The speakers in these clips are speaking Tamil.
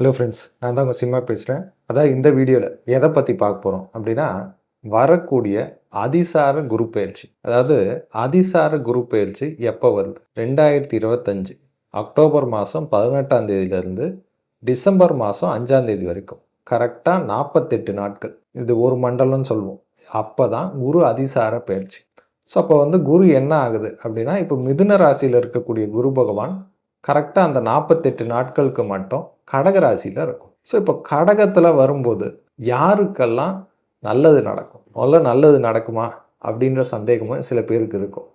ஹலோ ஃப்ரெண்ட்ஸ் நான் தான் உங்கள் சிம்மா பேசுகிறேன் அதான் இந்த வீடியோவில் எதை பற்றி பார்க்க போகிறோம் அப்படின்னா வரக்கூடிய அதிசார குரு பயிற்சி. அதாவது அதிசார குரு பயிற்சி எப்போ வருது? ரெண்டாயிரத்தி இருபத்தஞ்சு அக்டோபர் மாதம் பதினெட்டாம் தேதியிலேருந்து டிசம்பர் மாதம் அஞ்சாம் தேதி வரைக்கும். கரெக்டாக நாற்பத்தெட்டு நாட்கள். இது ஒரு மண்டலம்னு சொல்லுவோம். அப்போ தான் குரு அதிசார பயிற்சி. ஸோ அப்போ வந்து குரு என்ன ஆகுது அப்படின்னா இப்போ மிதுன ராசியில் இருக்கக்கூடிய குரு பகவான் கரெக்டாக அந்த நாற்பத்தெட்டு நாட்களுக்கு மட்டும் கடகராசியில் இருக்கும். ஸோ இப்போ கடகத்தில் வரும்போது யாருக்கெல்லாம் நல்லது நடக்கும்? முதல்ல நல்லது நடக்குமா? அப்படின்ற சந்தேகமும் சில பேருக்கு இருக்கும்.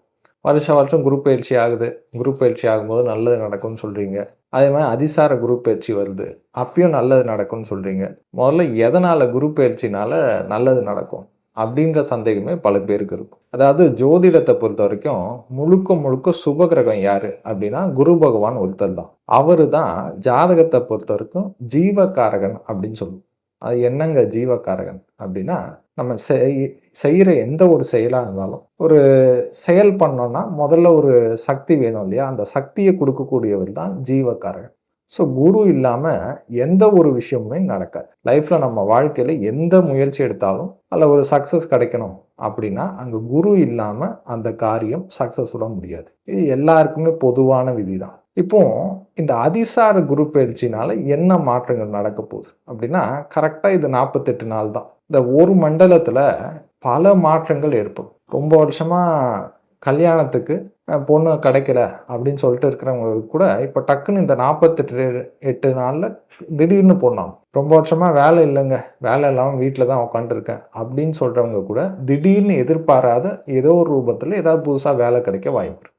வருஷ வருஷம் குரூப் பயிற்சி ஆகுது. குரூப் பயிற்சி ஆகும்போது நல்லது நடக்கும்னு சொல்கிறீங்க அதே மாதிரி அதிசார குரூப் பயிற்சி வருது. அப்பயும் நல்லது நடக்கும்னு சொல்கிறீங்க முதல்ல எதனால் குரூப் பயிற்சினால நல்லது நடக்கும்? அப்படின்ற சந்தேகமே பல பேருக்கு இருக்கும். அதாவது ஜோதிடத்தை பொறுத்த வரைக்கும் முழுக்க முழுக்க சுபகிரகம் யாரு அப்படின்னா குரு பகவான் ஒருத்தர் தான். அவரு தான் ஜாதகத்தை பொறுத்த வரைக்கும் ஜீவகாரகன் அப்படின்னு சொல்லுவோம். அது என்னங்க ஜீவகாரகன் அப்படின்னா நம்ம செய் செய்கிற எந்த ஒரு செயலாக இருந்தாலும் ஒரு செயல் பண்ணோன்னா முதல்ல ஒரு சக்தி வேணும் இல்லையா? அந்த சக்தியை கொடுக்கக்கூடியவர் தான் ஜீவக்காரகன். ஸோ குரு இல்லாமல் எந்த ஒரு விஷயமுமே நடக்காது. லைஃப்பில் நம்ம வாழ்க்கையில் எந்த முயற்சி எடுத்தாலும் அதில் ஒரு சக்ஸஸ் கிடைக்கணும் அப்படின்னா அங்கே குரு இல்லாமல் அந்த காரியம் சக்ஸஸ் விட முடியாது. இது எல்லாருக்குமே பொதுவான விதி தான் இப்போ இந்த அதிசார குரு பயிற்சினால என்ன மாற்றங்கள் நடக்க போகுது? அப்படின்னா கரெக்டாக இது நாற்பத்தெட்டு நாள் தான் இந்த ஒரு மண்டலத்தில் பல மாற்றங்கள் ஏற்படும். ரொம்ப வருஷமாக கல்யாணத்துக்கு பொண்ணு கிடைக்கல அப்படின்னு சொல்லிட்டு இருக்கிறவங்களுக்கு கூட இப்போ டக்குன்னு இந்த நாற்பத்தெட்டு எட்டு நாளில் திடீர்னு பொண்ணாம் ரொம்ப வருஷமாக வேலை இல்லைங்க. வேலை இல்லாமல் வீட்டில் தான் உட்காந்துருக்கேன் அப்படின்னு சொல்கிறவங்க கூட திடீர்னு எதிர்பாராத ஏதோ ஒரு ரூபத்தில் ஏதாவது புதுசாக வேலை கிடைக்க வாய்ப்பு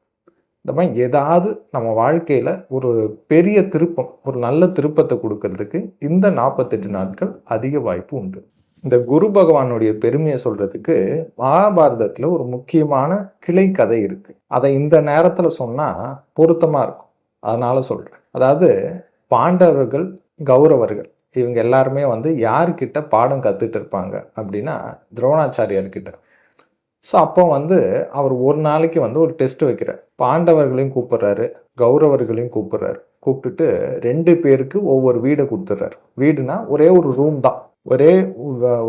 இந்த மாதிரி ஏதாவது நம்ம வாழ்க்கையில் ஒரு பெரிய திருப்பம் ஒரு நல்ல திருப்பத்தை கொடுக்கறதுக்கு இந்த நாற்பத்தெட்டு நாட்கள் அதிக வாய்ப்பு உண்டு. இந்த குரு பகவானுடைய பெருமையை சொல்றதுக்கு மகாபாரதத்தில் ஒரு முக்கியமான கிளை கதை இருக்கு. அதை இந்த நேரத்தில் சொன்னால் பொருத்தமாக இருக்கும். அதனால சொல்கிறேன் அதாவது பாண்டவர்கள் கௌரவர்கள் இவங்க எல்லாருமே வந்து யார்கிட்ட பாடம் கற்றுட்டு இருப்பாங்க அப்படின்னா துரோணாச்சாரியார்கிட்ட. ஸோ அப்போ வந்து அவர் ஒரு நாளைக்கு வந்து ஒரு டெஸ்ட் வைக்கிறார். பாண்டவர்களையும் கூப்பிடுறாரு கௌரவர்களையும் கூப்பிடுறாரு. கூப்பிட்டுட்டு ரெண்டு பேருக்கு ஒவ்வொரு வீடை கொடுத்துட்றாரு. வீடுனா ஒரே ஒரு ரூம் தான். ஒரே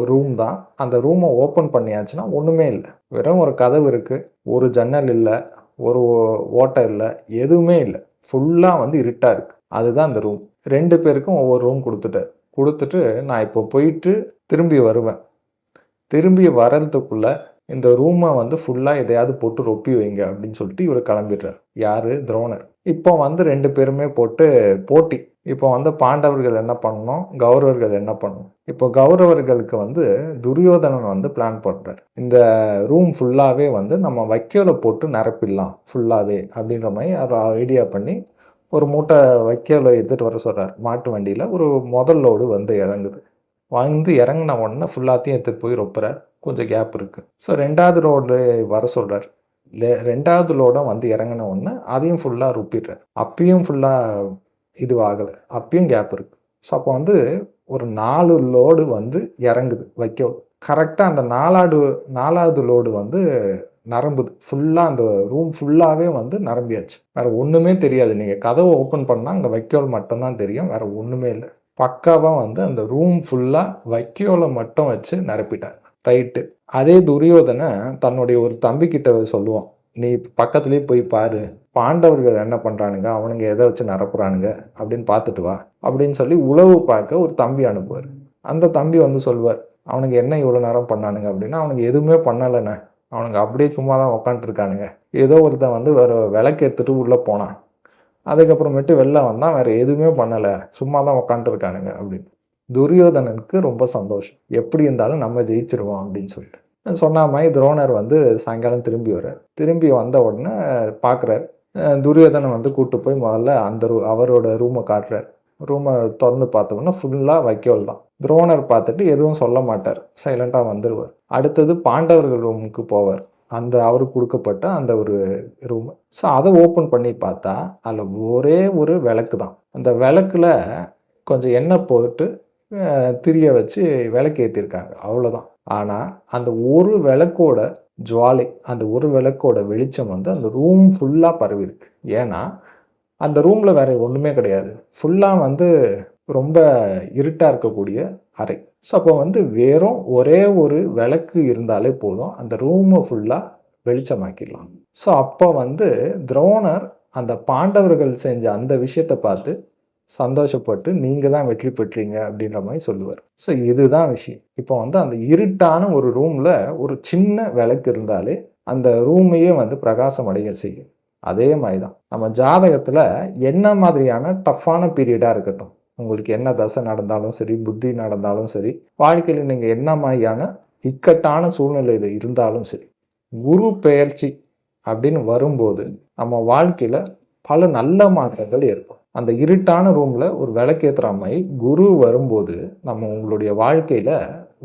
ரூம் தான். அந்த ரூமை ஓப்பன் பண்ணியாச்சுன்னா ஒன்றுமே இல்லை. வெறும் ஒரு கதவு இருக்குது ஒரு ஜன்னல் இல்லை. ஒரு ஓட்டை இல்லை. எதுவுமே இல்லை. ஃபுல்லாக வந்து இருட்டாக இருக்குது அதுதான் அந்த ரூம் ரெண்டு பேருக்கும் ஒவ்வொரு ரூம் கொடுத்துட்டார். கொடுத்துட்டு நான் இப்போ போயிட்டு திரும்பி வருவேன். திரும்பி வரதுக்குள்ளே இந்த ரூமை வந்து ஃபுல்லாக எதையாவது போட்டு ரொப்பி வைங்க அப்படின்னு சொல்லிட்டு இவர் கிளம்பிடுறார். யார்? துரோணர். இப்போ வந்து ரெண்டு பேருமே போட்டு போட்டி. இப்போ வந்து பாண்டவர்கள் என்ன பண்ணணும்? கௌரவர்கள் என்ன பண்ணணும்? இப்போ கௌரவர்களுக்கு வந்து துரியோதனன் வந்து பிளான் பண்ணுறார் இந்த ரூம் ஃபுல்லாகவே வந்து நம்ம வைக்கோலை போட்டு நிரப்பிடலாம் ஃபுல்லாகவே அப்படின்ற மாதிரி அவர் ஐடியா பண்ணி ஒரு மூட்டை வைக்கோலை எடுத்துகிட்டு வர சொல்கிறார் மாட்டு வண்டியில் ஒரு முதல் லோடு வந்து இறங்குது. வந்து இறங்கின உடனே ஃபுல்லாத்தையும் எடுத்துகிட்டு போய் ரொப்புறார். கொஞ்சம் கேப் இருக்குது ஸோ ரெண்டாவது ரோடு வர சொல்கிறார் ரெண்டாவது லோடும் வந்து இறங்கின உடனே அதையும் ஃபுல்லாக ருப்பிடுறார். அப்பயும் ஃபுல்லாக இது ஆகலை அப்பயும் கேப் இருக்குது ஸோ அப்போ வந்து ஒரு நாலு லோடு வந்து இறங்குது வைக்கோல் கரெக்டாக அந்த நாலாவது நாலாவது லோடு வந்து நரம்புது. ஃபுல்லாக அந்த ரூம் ஃபுல்லாகவே வந்து நரம்பியாச்சு. வேறு ஒன்றுமே தெரியாது. நீங்கள் கதவை ஓப்பன் பண்ணால் அங்கே வைக்கோல் மட்டும்தான் தெரியும். வேறு ஒன்றுமே இல்லை. பக்காவாக வந்து அந்த ரூம் ஃபுல்லாக வைக்கோலை மட்டும் வச்சு நிரப்பிட்டார் ரைட்டு அதே துரியோதனை தன்னுடைய ஒரு தம்பிக்கிட்ட சொல்லுவான். நீ பக்கத்துலேயே போய் பாரு. பாண்டவர்கள் என்ன பண்ணுறானுங்க அவனுங்க எதை வச்சு நிரப்புறானுங்க? அப்படின்னு பார்த்துட்டு வா. அப்படின்னு சொல்லி உழவு பார்க்க ஒரு தம்பி அனுப்புவார். அந்த தம்பி வந்து சொல்லுவார் அவனுங்க என்ன இவ்வளோ நேரம் பண்ணானுங்க? அப்படின்னா. அவனுங்க எதுவுமே பண்ணலைண்ணே. அவனுங்க அப்படியே சும்மா தான் உக்காண்ட்ருக்கானுங்க ஏதோ ஒருத்தன் வந்து வேறு விளக்கு எடுத்துகிட்டு உள்ளே போனான். அதுக்கப்புறமேட்டு வெளில வந்தால் வேறு எதுவுமே பண்ணலை. சும்மா தான் உக்காண்ட்ருக்கானுங்க அப்படின்னு. துரியோதனனுக்கு ரொம்ப சந்தோஷம். எப்படி இருந்தாலும் நம்ம ஜெயிச்சிருவோம் அப்படின்னு சொல்லிட்டு. சொன்ன மாதிரி துரோணர் வந்து சாயங்காலம் திரும்பி வர்றார். திரும்பி வந்த உடனே பார்க்குறாரு. துரியோதனை வந்து கூட்டு போய் முதல்ல அந்த ரூ அவரோட ரூமை காட்டுறார். ரூமை திறந்து பார்த்தோம்னா ஃபுல்லாக வைக்கோல் தான். துரோணர் பார்த்துட்டு எதுவும் சொல்ல மாட்டார். சைலண்ட்டாக வந்துடுவார் அடுத்தது பாண்டவர்கள் ரூமுக்கு போவார். அந்த அவருக்கு கொடுக்கப்பட்ட அந்த ஒரு ரூம் ஸோ அதை ஓப்பன் பண்ணி பார்த்தா அதில் ஒரே ஒரு விளக்கு தான். அந்த விளக்குல கொஞ்சம் எண்ணெய் போட்டு திரிய வச்சு விளக்கு ஏற்றிருக்காங்க அவ்வளோதான் ஆனால் அந்த ஒரு விளக்கோட ஜுவாலை அந்த ஒரு விளக்கோட வெளிச்சம் வந்து அந்த ரூம் ஃபுல்லாக பரவி இருக்கு. ஏன்னா அந்த ரூமில் வேறு ஒன்றுமே கிடையாது. ஃபுல்லாக வந்து ரொம்ப இருட்டாக இருக்கக்கூடிய அறை. ஸோ அப்போ வந்து வெறும் ஒரே ஒரு விளக்கு இருந்தாலே போதும் அந்த ரூமை ஃபுல்லாக வெளிச்சமாக்கிடலாம். ஸோ அப்போ வந்து துரோணர் அந்த பாண்டவர்கள் செஞ்ச அந்த விஷயத்தை பார்த்து சந்தோஷப்பட்டு நீங்கள் தான் வெற்றி பெற்றீங்க அப்படின்ற மாதிரி சொல்லுவார். ஸோ இதுதான் விஷயம். இப்போ வந்து அந்த இருட்டான ஒரு ரூமில் ஒரு சின்ன விளக்கு இருந்தாலே அந்த ரூமையே வந்து பிரகாசம் அடைய செய்யும். அதே மாதிரி தான். நம்ம ஜாதகத்தில் என்ன மாதிரியான டஃப்பான பீரியடாக இருக்கட்டும். உங்களுக்கு என்ன தசை நடந்தாலும் சரி புத்தி நடந்தாலும் சரி வாழ்க்கையில் நீங்கள் என்ன மாதிரியான இக்கட்டான சூழ்நிலையில் இருந்தாலும் சரி குரு பெயர்ச்சி அப்படின்னு வரும்போது நம்ம வாழ்க்கையில் பல நல்ல மாற்றங்கள் ஏற்படும். அந்த இருட்டான ரூமில் ஒரு விளக்கேற்றுற மாதிரி குரு வரும்போது நம்ம உங்களுடைய வாழ்க்கையில்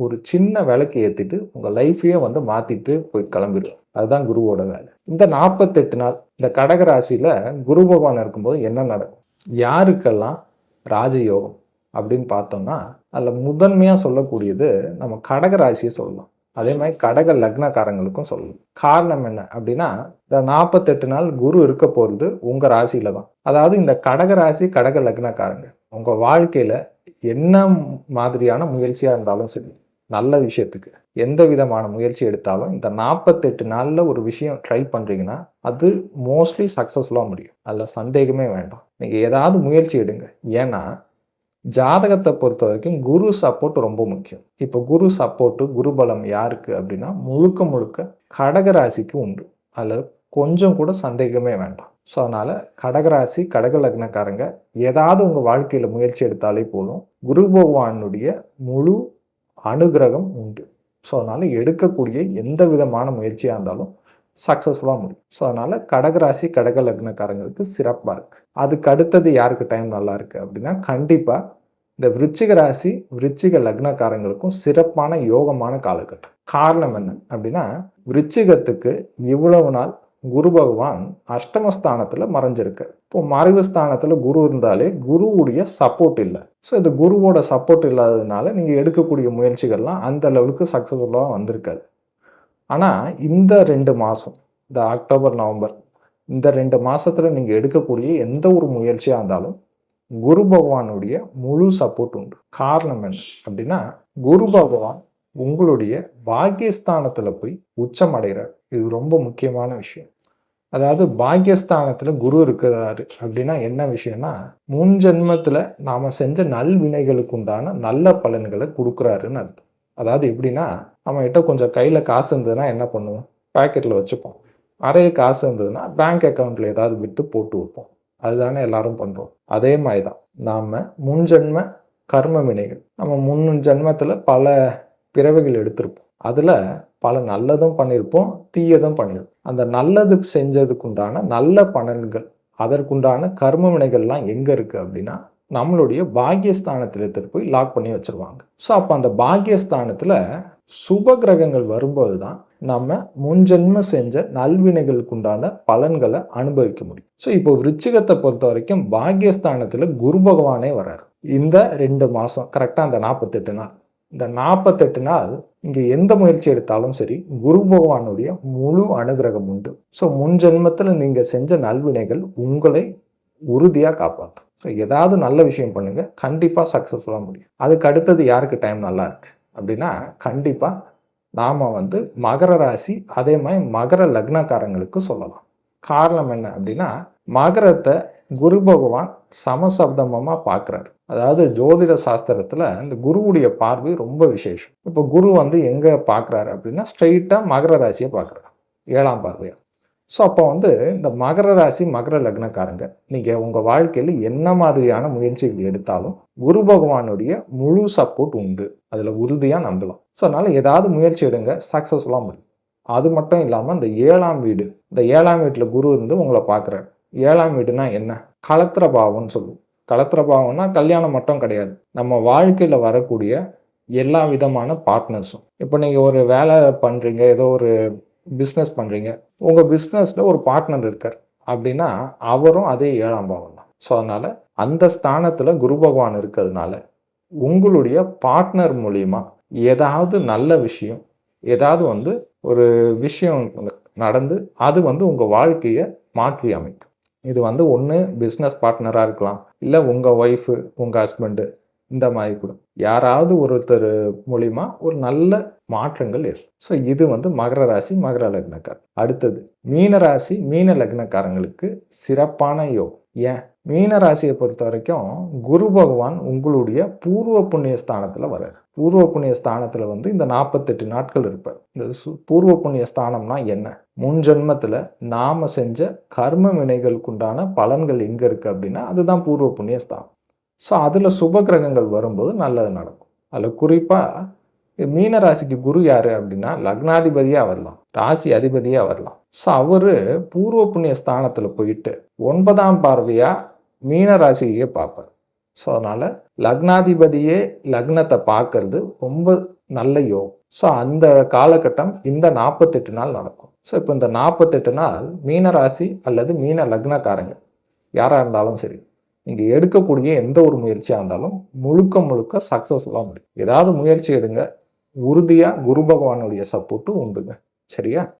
ஒரு சின்ன விளக்கு ஏற்றிட்டு உங்கள் லைஃப்பையே வந்து மாற்றிட்டு போய் கிளம்பிடுவோம் அதுதான் குருவோட வேலை. இந்த நாற்பத்தெட்டு நாள் இந்த கடகராசியில் குரு பகவான் இருக்கும்போது என்ன நடக்கும்? யாருக்கெல்லாம் ராஜயோகம் அப்படின்னு பார்த்தோம்னா அதில் முதன்மையாக சொல்லக்கூடியது நம்ம கடகராசியை சொல்லலாம். அதே மாதிரி கடக லக்னக்காரங்களுக்கும் சொல்லணும். காரணம் என்ன அப்படின்னா இந்த நாற்பத்தெட்டு நாள் குரு இருக்க போகிறது உங்கள் ராசியில தான். அதாவது இந்த கடக ராசி கடக லக்னக்காரங்க. உங்கள் வாழ்க்கையில் என்ன மாதிரியான முயற்சியாக இருந்தாலும் சரி நல்ல விஷயத்துக்கு எந்த விதமான முயற்சி எடுத்தாலும் இந்த நாற்பத்தெட்டு நாளில் ஒரு விஷயம் ட்ரை பண்ணுறீங்கன்னா அது மோஸ்ட்லி சக்ஸஸ்ஃபுல்லாக முடியும். அதில் சந்தேகமே வேண்டாம். நீங்கள் ஏதாவது முயற்சி எடுங்க. ஏன்னா ஜாதகத்தை பொறுத்த வரைக்கும் குரு சப்போர்ட் ரொம்ப முக்கியம். இப்போ குரு சப்போர்ட்டு குரு பலம் யாருக்கு அப்படின்னா முழுக்க முழுக்க கடகராசிக்கு உண்டு. அதில் கொஞ்சம் கூட சந்தேகமே வேண்டாம். ஸோ அதனால் கடகராசி கடக லக்னக்காரங்க ஏதாவது உங்கள் வாழ்க்கையில் முயற்சி எடுத்தாலே போதும். குரு பகவானுடைய முழு அனுகிரகம் உண்டு. ஸோ அதனால் எடுக்கக்கூடிய எந்த விதமான முயற்சியாக இருந்தாலும் சக்ஸஸ்ஃபுல்லாக முடியும். ஸோ அதனால் கடகராசி கடக லக்னக்காரங்களுக்கு சிறப்பாக இருக்குது அதுக்கு அடுத்தது யாருக்கு டைம் நல்லா இருக்குது அப்படின்னா கண்டிப்பாக இந்த விருச்சிக ராசி விருச்சிக லக்னக்காரங்களுக்கும் சிறப்பான யோகமான காலகட்டம். காரணம் என்ன அப்படின்னா விருச்சிகத்துக்கு இவ்வளவு நாள் குரு பகவான் அஷ்டமஸ்தானத்தில் மறைஞ்சிருக்கு. இப்போ மறைவு ஸ்தானத்தில் குரு இருந்தாலே குருவுடைய சப்போர்ட் இல்லை. ஸோ இந்த குருவோட சப்போர்ட் இல்லாததுனால நீங்கள் எடுக்கக்கூடிய முயற்சிகள்லாம் அந்த லெவலுக்கு சக்ஸஸ்ஃபுல்லாக வந்திருக்காது. ஆனால் இந்த ரெண்டு மாதம் இந்த அக்டோபர் நவம்பர் இந்த ரெண்டு மாதத்தில் நீங்கள் எடுக்கக்கூடிய எந்த ஒரு முயற்சியாக இருந்தாலும் குரு பகவானுடைய முழு சப்போர்ட் உண்டு. காரணம் என்ன அப்படின்னா குரு பகவான் உங்களுடைய பாக்கியஸ்தானத்தில் போய் உச்சம் அடைகிறார். இது ரொம்ப முக்கியமான விஷயம். அதாவது பாக்கியஸ்தானத்தில் குரு இருக்கிறாரு அப்படின்னா என்ன விஷயம்னா முன் ஜென்மத்தில் நாம் செஞ்ச நல்வினைகளுக்கு உண்டான நல்ல பலன்களை கொடுக்குறாருன்னு அர்த்தம். அதாவது எப்படின்னா நம்மகிட்ட கொஞ்சம் கையில் காசு இருந்ததுன்னா என்ன பண்ணுவோம்? பேக்கெட்டில் வச்சுப்போம். நிறைய காசு இருந்ததுன்னா பேங்க் அக்கௌண்ட்டில் ஏதாவது விற்று போட்டு வைப்போம். அதுதானே எல்லாரும் பண்ணுறோம் அதே மாதிரி தான் நாம் முன்ஜென்ம கர்ம வினைகள் நம்ம முன் ஜென்மத்தில் பல பிறவைகள் எடுத்திருப்போம். அதில் பல நல்லதும் பண்ணியிருப்போம் தீயதும் பண்ணியிருப்போம் அந்த நல்லது செஞ்சதுக்குண்டான நல்ல பலன்கள் அதற்குண்டான கர்ம வினைகள்லாம் எங்கே இருக்குது அப்படின்னா நம்மளுடைய பாக்கியஸ்தானத்தில் எடுத்துகிட்டு போய் லாக் பண்ணி வச்சுருவாங்க. ஸோ அப்போ அந்த பாக்கியஸ்தானத்தில் சுப கிரகங்கள் வரும்போது தான் நம்ம முன்ஜென்ம செஞ்ச நல்வினைகளுக்கு உண்டான பலன்களை அனுபவிக்க முடியும். ஸோ இப்போ விருச்சிகத்தை பொறுத்த வரைக்கும் பாக்யஸ்தானத்தில் குரு பகவானே வர்றாரு. இந்த ரெண்டு மாதம் கரெக்டாக அந்த நாற்பத்தெட்டு நாள். இந்த நாற்பத்தெட்டு நாள் இங்கே எந்த முயற்சி எடுத்தாலும் சரி குரு பகவானுடைய முழு அனுகிரகம் உண்டு. ஸோ முன் ஜென்மத்தில் நீங்கள் செஞ்ச நல்வினைகள் உங்களை உறுதியாக காப்பாற்றும் ஸோ ஏதாவது நல்ல விஷயம் பண்ணுங்கள் கண்டிப்பாக சக்ஸஸ்ஃபுல்லாக முடியும். அதுக்கு அடுத்தது யாருக்கு டைம் நல்லா இருக்குது அப்படின்னா கண்டிப்பாக நாம் வந்து மகர ராசி அதே மாதிரி மகர லக்னக்காரங்களுக்கு சொல்லலாம். காரணம் என்ன அப்படின்னா மகரத்தை குரு பகவான் சமசப்தமமாக பார்க்குறாரு. அதாவது ஜோதிட சாஸ்திரத்தில் இந்த குருவுடைய பார்வை ரொம்ப விசேஷம். இப்போ குரு வந்து எங்கே பார்க்குறாரு அப்படின்னா ஸ்ட்ரெயிட்டாக மகர ராசியை பார்க்குறாரு. ஏழாம் பார்வையாக ஸோ அப்போ வந்து இந்த மகர ராசி மகர லக்னக்காரங்க நீங்கள் உங்கள் வாழ்க்கையில் என்ன மாதிரியான முயற்சிகள் எடுத்தாலும் குரு பகவானுடைய முழு சப்போர்ட் உண்டு. அதில் உறுதியாக நம்பலாம். ஸோ அதனால் ஏதாவது முயற்சி எடுங்க சக்ஸஸ்ஃபுல்லாக முடியும். அது மட்டும் இல்லாமல் இந்த ஏழாம் வீடு இந்த ஏழாம் வீட்டில் குரு இருந்து உங்களை பார்க்குறாரு. ஏழாம் வீடுனா என்ன? கலத்திர பாவம்னு சொல்லுவோம். கலத்திர பாவம்னா கல்யாணம் மட்டும் கிடையாது. நம்ம வாழ்க்கையில் வரக்கூடிய எல்லா விதமான பார்ட்னர்ஸும் இப்போ நீங்கள் ஒரு வேலை பண்ணுறீங்க ஏதோ ஒரு பிஸ்னஸ் பண்ணுறீங்க உங்கள் பிஸ்னஸில் ஒரு பார்ட்னர் இருக்கார். அப்படின்னா அவரும் அதே ஏழாம் பாவம் தான். ஸோ அதனால் அந்த ஸ்தானத்தில் குரு பகவான் இருக்கிறதுனால உங்களுடைய பார்ட்னர் மூலிமா ஏதாவது நல்ல விஷயம் ஏதாவது வந்து ஒரு விஷயம் நடந்து அது வந்து உங்கள் வாழ்க்கையை மாற்றி அமைக்கும். இது வந்து ஒன்று பிஸ்னஸ் பார்ட்னராக இருக்கலாம். இல்லை உங்கள் ஒய்ஃபு உங்கள் ஹஸ்பண்டு இந்த மாதிரி கூட. யாராவது ஒருத்தர் மூலிமா ஒரு நல்ல மாற்றங்கள் ஏற்படும். ஸோ இது வந்து மகர ராசி மகர லக்னக்காரர். அடுத்தது மீன ராசி மீன லக்னக்காரங்களுக்கு சிறப்பான யோகம். ஏன்? மீன ராசியை பொறுத்த வரைக்கும் குரு பகவான் உங்களுடைய பூர்வ புண்ணிய ஸ்தானத்தில் வர்றார். பூர்வ புண்ணிய ஸ்தானத்தில் வந்து இந்த நாற்பத்தெட்டு நாட்கள் இருப்பார். இந்த சு- பூர்வ புண்ணிய ஸ்தானம்னா என்ன? முன் ஜென்மத்தில் நாம செஞ்ச கர்ம வினைகளுக்குண்டான பலன்கள் எங்கே இருக்குது அப்படின்னா அதுதான் பூர்வ புண்ணிய ஸ்தானம். ஸோ அதில் சுப கிரகங்கள் வரும்போது நல்லது நடக்கும். அதில் குறிப்பாக மீன ராசிக்கு குரு யார் அப்படின்னா லக்னாதிபதியாக வரலாம். ராசி அதிபதியாக வரலாம். ஸோ அவர் பூர்வ புண்ணிய ஸ்தானத்தில் போயிட்டு ஒன்பதாம் பார்வையாக மீன ராசியே பார்ப்பார். ஸோ அதனால் லக்னாதிபதியே லக்னத்தை பார்க்கறது ரொம்ப நல்ல யோகம். ஸோ அந்த காலகட்டம் இந்த நாற்பத்தெட்டு நாள் நடக்கும். ஸோ இப்போ இந்த நாற்பத்தெட்டு நாள் மீன ராசி அல்லது மீன லக்னக்காரங்க யாராக இருந்தாலும் சரி நீங்கள் எடுக்கக்கூடிய எந்த ஒரு முயற்சியாக இருந்தாலும் முழுக்க முழுக்க சக்ஸஸ்ஃபுல்லாக முடியும். ஏதாவது முயற்சி எடுங்க உறுதியாக குரு பகவானுடைய சப்போர்ட்டும் உண்டுங்க. சரியா?